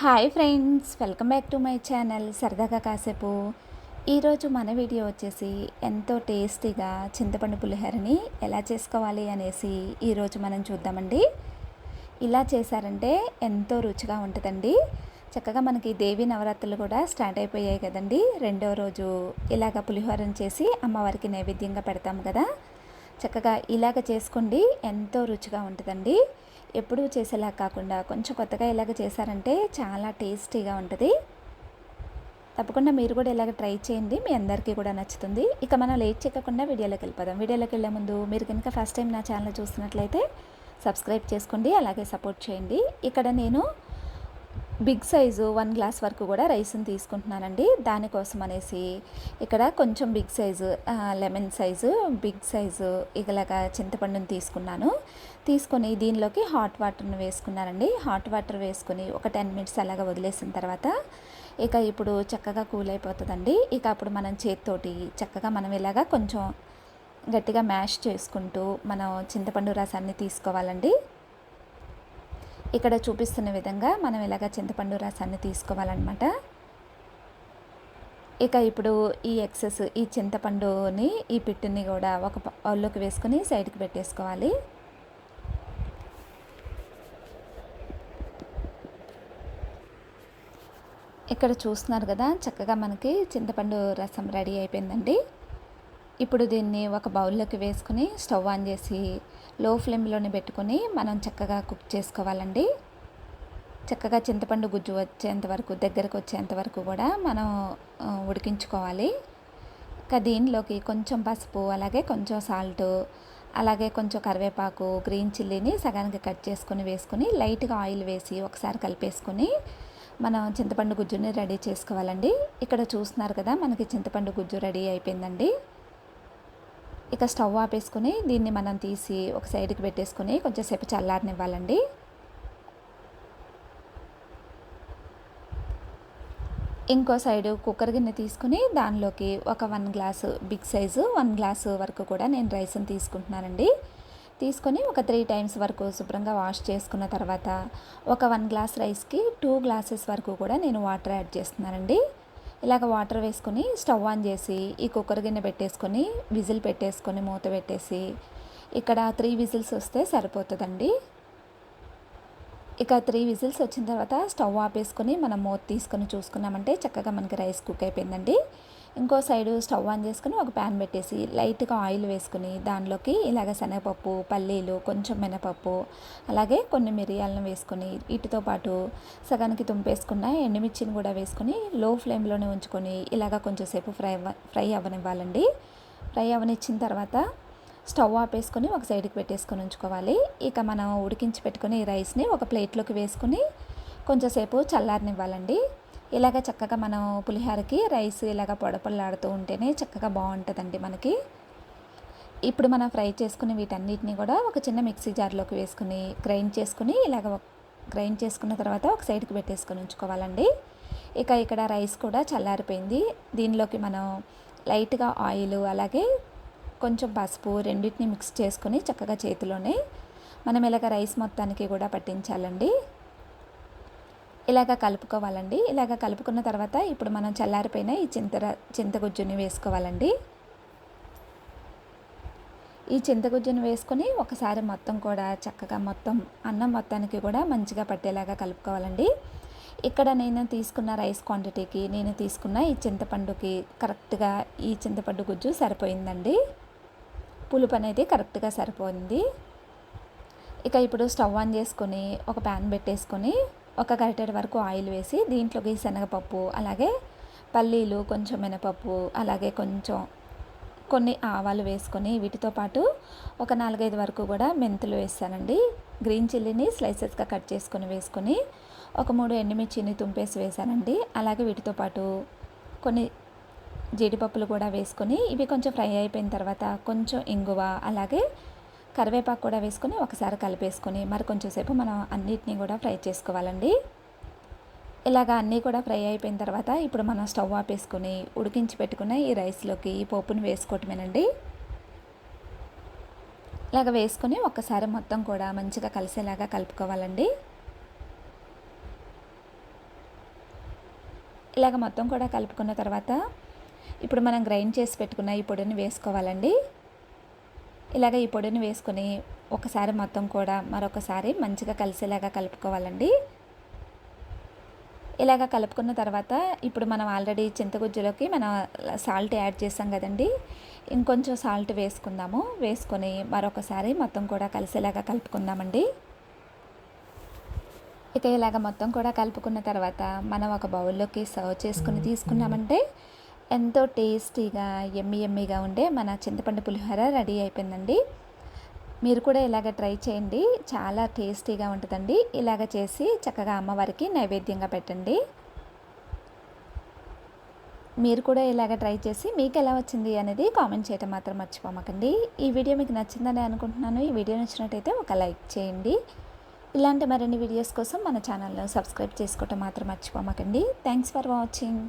Hi friends welcome back to my channel. సరదాగా కాసేపు. ఈరోజు మన వీడియో వచ్చేసి ఎంతో టేస్టీగా చింతపండు పులిహోరని ఎలా చేసుకోవాలి అనేసి ఈరోజు మనం చూద్దామండి. ఇలా చేశారంటే ఎంతో రుచిగా ఉంటుందండి. చక్కగా మనకి దేవి నవరాత్రులు కూడా స్టార్ట్ అయిపోయాయి కదండి. రెండో రోజు ఇలాగ పులిహోరని చేసి అమ్మవారికి నైవేద్యంగా పెడతాం కదా. చక్కగా ఇలాగ చేసుకోండి ఎంతో రుచిగా ఉంటుందండి. ఎప్పుడూ చేసేలా కాకుండా కొంచెం కొత్తగా ఇలాగ చేశారంటే చాలా టేస్టీగా ఉంటుంది. తప్పకుండా మీరు కూడా ఇలాగ ట్రై చేయండి. మీ అందరికీ కూడా నచ్చుతుంది. ఇక మనం లేట్ చేయకుండా వీడియోలోకి వెళ్ళిపోదాం. వీడియోలోకి వెళ్ళే ముందు మీరు కనుక ఫస్ట్ టైం నా ఛానల్ చూస్తున్నట్లయితే సబ్స్క్రైబ్ చేసుకోండి. అలాగే సపోర్ట్ చేయండి. ఇక్కడ నేను బిగ్ సైజు వన్ గ్లాస్ వరకు కూడా రైస్ని తీసుకుంటున్నానండి. దానికోసం అనేసి ఇక్కడ కొంచెం big size lemon size big size ఇలాగా చింతపండుని తీసుకున్నాను. తీసుకొని దీనిలోకి హాట్ వాటర్ని వేసుకున్నానండి. హాట్ వాటర్ వేసుకొని ఒక టెన్ మినిట్స్ అలాగా వదిలేసిన తర్వాత ఇక ఇప్పుడు చక్కగా కూల్ అయిపోతుందండి. ఇక అప్పుడు మనం చేతితోటి చక్కగా మనం ఇలాగా కొంచెం గట్టిగా మ్యాష్ చేసుకుంటూ మనం చింతపండు రసాన్ని తీసుకోవాలండి. ఇక్కడ చూపిస్తున్న విధంగా మనం ఇలాగ చింతపండు రసాన్ని తీసుకోవాలన్నమాట. ఇక ఇప్పుడు ఈ ఎక్సెస్ ఈ చింతపండుని ఈ పిట్టుని కూడా ఒక బౌల్లోకి వేసుకొని సైడ్కి పెట్టేసుకోవాలి. ఇక్కడ చూస్తున్నారు కదా చక్కగా మనకి చింతపండు రసం రెడీ అయిపోయిందండి. ఇప్పుడు దీన్ని ఒక బౌల్లోకి వేసుకుని స్టవ్ ఆన్ చేసి లో ఫ్లేమ్లోనే పెట్టుకొని మనం చక్కగా కుక్ చేసుకోవాలండి. చక్కగా చింతపండు గుజ్జు వచ్చేంత వరకు దగ్గరకు వచ్చేంత వరకు కూడా మనం ఉడికించుకోవాలి. ఇంకా దీనిలోకి కొంచెం పసుపు అలాగే కొంచెం సాల్ట్ అలాగే కొంచెం కరివేపాకు గ్రీన్ చిల్లీని సగానికి కట్ చేసుకొని వేసుకుని లైట్గా ఆయిల్ వేసి ఒకసారి కలిపేసుకొని మనం చింతపండు గుజ్జుని రెడీ చేసుకోవాలండి. ఇక్కడ చూస్తున్నారు కదా మనకి చింతపండు గుజ్జు రెడీ అయిపోయిందండి. ఇక స్టవ్ ఆపేసుకుని దీన్ని మనం తీసి ఒక సైడ్కి పెట్టేసుకొని కొంచెంసేపు చల్లారనివ్వాలండి. ఇంకో సైడు కుక్కర్ గిన్నె తీసుకుని దానిలోకి ఒక one glass big size one glass వరకు కూడా నేను రైస్ని తీసుకుంటున్నానండి. తీసుకొని ఒక త్రీ టైమ్స్ వరకు శుభ్రంగా వాష్ చేసుకున్న తర్వాత ఒక వన్ గ్లాస్ రైస్కి టూ గ్లాసెస్ వరకు కూడా నేను వాటర్ యాడ్ చేస్తున్నానండి. ఇలాగ వాటర్ వేసుకొని స్టవ్ ఆన్ చేసి ఈ కుక్కర్ గిన్నె పెట్టేసుకొని విజిల్ పెట్టేసుకొని మూత పెట్టేసి ఇక్కడ త్రీ విజిల్స్ వస్తే సరిపోతుందండి. ఇక త్రీ విజిల్స్ వచ్చిన తర్వాత స్టవ్ ఆపేసుకొని మనం మూత తీసుకొని చూసుకున్నామంటే చక్కగా మనకి రైస్ కుక్ అయిపోయిందండి. ఇంకో సైడు స్టవ్ ఆన్ చేసుకుని ఒక ప్యాన్ పెట్టేసి లైట్గా ఆయిల్ వేసుకుని దానిలోకి ఇలాగ శనగపప్పు పల్లీలు కొంచెం మినపప్పు అలాగే కొన్ని మిరియాలను వేసుకొని వీటితో పాటు సగానికి తుంపేసుకున్న ఎండుమిర్చిని కూడా వేసుకొని లో ఫ్లేమ్లోనే ఉంచుకొని ఇలాగ కొంచెంసేపు ఫ్రై ఫ్రై అవ్వనివ్వాలండి. ఫ్రై అవ్వనిచ్చిన తర్వాత స్టవ్ ఆపేసుకొని ఒక సైడ్కి పెట్టేసుకొని ఉంచుకోవాలి. ఇక మనం ఉడికించి పెట్టుకుని ఈ రైస్ని ఒక ప్లేట్లోకి వేసుకొని కొంచెంసేపు చల్లారనివ్వాలండి. ఇలాగ చక్కగా మనం పులిహోరకి రైస్ ఇలాగ పొడపల్లాడుతూ ఉంటేనే చక్కగా బాగుంటుందండి మనకి. ఇప్పుడు మనం ఫ్రై చేసుకుని వీటన్నిటిని కూడా ఒక చిన్న మిక్సీ జార్లోకి వేసుకుని గ్రైండ్ చేసుకుని ఇలాగ గ్రైండ్ చేసుకున్న తర్వాత ఒక సైడ్కి పెట్టేసుకొని ఉంచుకోవాలండి. ఇక ఇక్కడ రైస్ కూడా చల్లారిపోయింది. దీనిలోకి మనం లైట్గా ఆయిల్ అలాగే కొంచెం పసుపు రెండింటిని మిక్స్ చేసుకొని చక్కగా చేతిలోనే మనం ఇలాగ రైస్ మొత్తానికి కూడా పట్టించాలండి. ఇలాగ కలుపుకోవాలండి. ఇలాగ కలుపుకున్న తర్వాత ఇప్పుడు మనం చల్లారిపోయిన ఈ చింతర చింతగుజ్జుని వేసుకోవాలండి. ఈ చింతగుజ్జుని వేసుకొని ఒకసారి మొత్తం కూడా చక్కగా మొత్తం అన్నం మొత్తానికి కూడా మంచిగా పట్టేలాగా కలుపుకోవాలండి. ఇక్కడ నేను తీసుకున్న రైస్ క్వాంటిటీకి నేను తీసుకున్న ఈ చింతపండుకి కరెక్ట్గా ఈ చింతపండు గుజ్జు సరిపోయిందండి. పులుపు అనేది కరెక్ట్గా సరిపోయింది. ఇక ఇప్పుడు స్టవ్ ఆన్ చేసుకొని ఒక ప్యాన్ పెట్టేసుకొని ఒక గరిటెడ్ వరకు ఆయిల్ వేసి దీంట్లోకి శనగపప్పు అలాగే పల్లీలు కొంచెం మినపప్పు అలాగే కొంచెం కొన్ని ఆవాలు వేసుకొని వీటితో పాటు ఒక నాలుగైదు వరకు కూడా మెంతులు వేస్తానండి. గ్రీన్ చిల్లీని స్లైసెస్గా కట్ చేసుకొని వేసుకొని ఒక మూడు ఎండుమిర్చిని తుంపేసి వేసానండి అలాగే వీటితో పాటు కొన్ని జీడిపప్పులు కూడా వేసుకొని ఇవి కొంచెం ఫ్రై అయిపోయిన తర్వాత కొంచెం ఇంగువ అలాగే కరివేపాకు కూడా వేసుకొని ఒకసారి కలిపేసుకొని మరి కొంచెం సేపు మనం అన్నిటినీ కూడా ఫ్రై చేసుకోవాలండి. ఇలాగ అన్నీ కూడా ఫ్రై అయిపోయిన తర్వాత ఇప్పుడు మనం స్టవ్ ఆపేసుకొని ఉడికించి పెట్టుకున్న ఈ రైస్లోకి ఈ పోపుని వేసుకోవటమేనండి. ఇలాగ వేసుకొని ఒక్కసారి మొత్తం కూడా మంచిగా కలిసేలాగా కలుపుకోవాలండి. ఇలాగ మొత్తం కూడా కలుపుకున్న తర్వాత ఇప్పుడు మనం గ్రైండ్ చేసి పెట్టుకున్న ఈ పొడిని వేసుకోవాలండి. ఇలాగ ఈ పొడిని వేసుకొని ఒకసారి మొత్తం కూడా మరొకసారి మంచిగా కలిసేలాగా కలుపుకోవాలండి. ఇలాగ కలుపుకున్న తర్వాత ఇప్పుడు మనం ఆల్రెడీ చింతగుజ్జులోకి మనం సాల్ట్ యాడ్ చేసాం కదండి. ఇంకొంచెం సాల్ట్ వేసుకుందాము. వేసుకొని మరొకసారి మొత్తం కూడా కలిసేలాగా కలుపుకుందామండి. ఇక ఇలాగ మొత్తం కూడా కలుపుకున్న తర్వాత మనం ఒక బౌల్లోకి సర్వ్ చేసుకుని తీసుకున్నామంటే ఎంతో టేస్టీగా ఎమ్మి ఎమ్మిగా ఉండే మన చింతపండు పులిహోర రెడీ అయిపోయిందండి. మీరు కూడా ఇలాగ ట్రై చేయండి. చాలా టేస్టీగా ఉంటుందండి. ఇలాగ చేసి చక్కగా అమ్మవారికి నైవేద్యంగా పెట్టండి. మీరు కూడా ఇలాగ ట్రై చేసి మీకు ఎలా వచ్చింది అనేది కామెంట్ చేయటం మాత్రం మర్చిపోమకండి. ఈ వీడియో మీకు నచ్చిందని అనుకుంటున్నాను. ఈ వీడియో నచ్చినట్టయితే ఒక లైక్ చేయండి. ఇలాంటి మరిన్ని వీడియోస్ కోసం మన ఛానల్ను సబ్స్క్రైబ్ చేసుకోవటం మాత్రం మర్చిపోమకండి. Thanks for watching